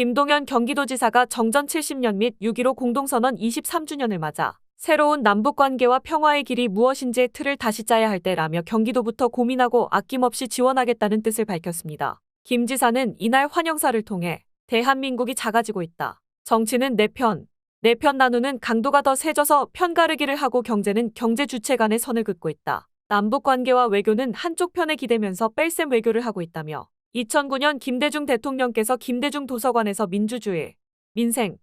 김동연 경기도지사가 정전 70년 및 6.15 공동선언 23주년을 맞아 새로운 남북관계와 평화의 길이 무엇인지의 틀을 다시 짜야 할 때라며 경기도부터 고민하고 아낌없이 지원하겠다는 뜻을 밝혔습니다. 김 지사는 이날 환영사를 통해 대한민국이 작아지고 있다. 정치는 내 편, 내 편 나누는 강도가 더 세져서 편가르기를 하고 경제는 경제 주체 간의 선을 긋고 있다. 남북 관계와 외교는 한쪽 편에 기대면서 뺄셈 외교를 하고 있다며 2009년 김대중 대통령께서 김대중 도서관에서 민주주의, 민생,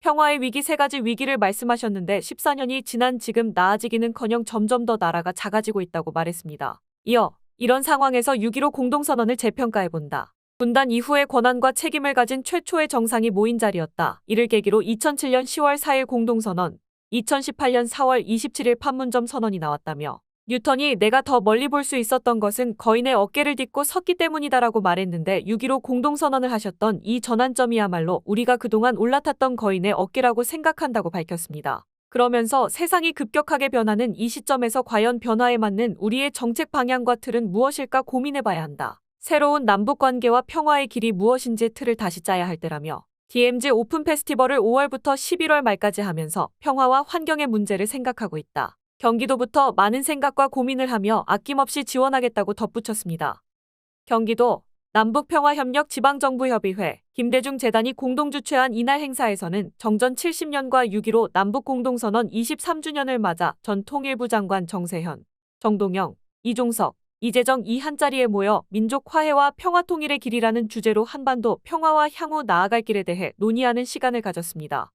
평화의 위기 세 가지 위기를 말씀하셨는데 14년이 지난 지금 나아지기는커녕 점점 더 나라가 작아지고 있다고 말했습니다. 이어 이런 상황에서 6.15 공동선언을 재평가해본다. 분단 이후의 권한과 책임을 가진 최초의 정상이 모인 자리였다. 이를 계기로 2007년 10월 4일 공동선언, 2018년 4월 27일 판문점 선언이 나왔다며 뉴턴이 내가 더 멀리 볼 수 있었던 것은 거인의 어깨를 딛고 섰기 때문이다라고 말했는데 6.15 공동선언을 하셨던 이 전환점이야말로 우리가 그동안 올라탔던 거인의 어깨라고 생각한다고 밝혔습니다. 그러면서 세상이 급격하게 변하는 이 시점에서 과연 변화에 맞는 우리의 정책 방향과 틀은 무엇일까 고민해봐야 한다. 새로운 남북 관계와 평화의 길이 무엇인지 틀을 다시 짜야 할 때라며 DMZ 오픈 페스티벌을 5월부터 11월 말까지 하면서 평화와 환경의 문제를 생각하고 있다. 경기도부터 많은 생각과 고민을 하며 아낌없이 지원하겠다고 덧붙였습니다. 경기도 남북평화협력 지방정부협의회 김대중 재단이 공동 주최한 이날 행사에서는 정전 70년과 6.15 남북공동선언 23주년을 맞아 전 통일부 장관 정세현, 정동영, 이종석, 이재정 이 한자리에 모여 민족 화해와 평화 통일의 길이라는 주제로 한반도 평화와 향후 나아갈 길에 대해 논의하는 시간을 가졌습니다.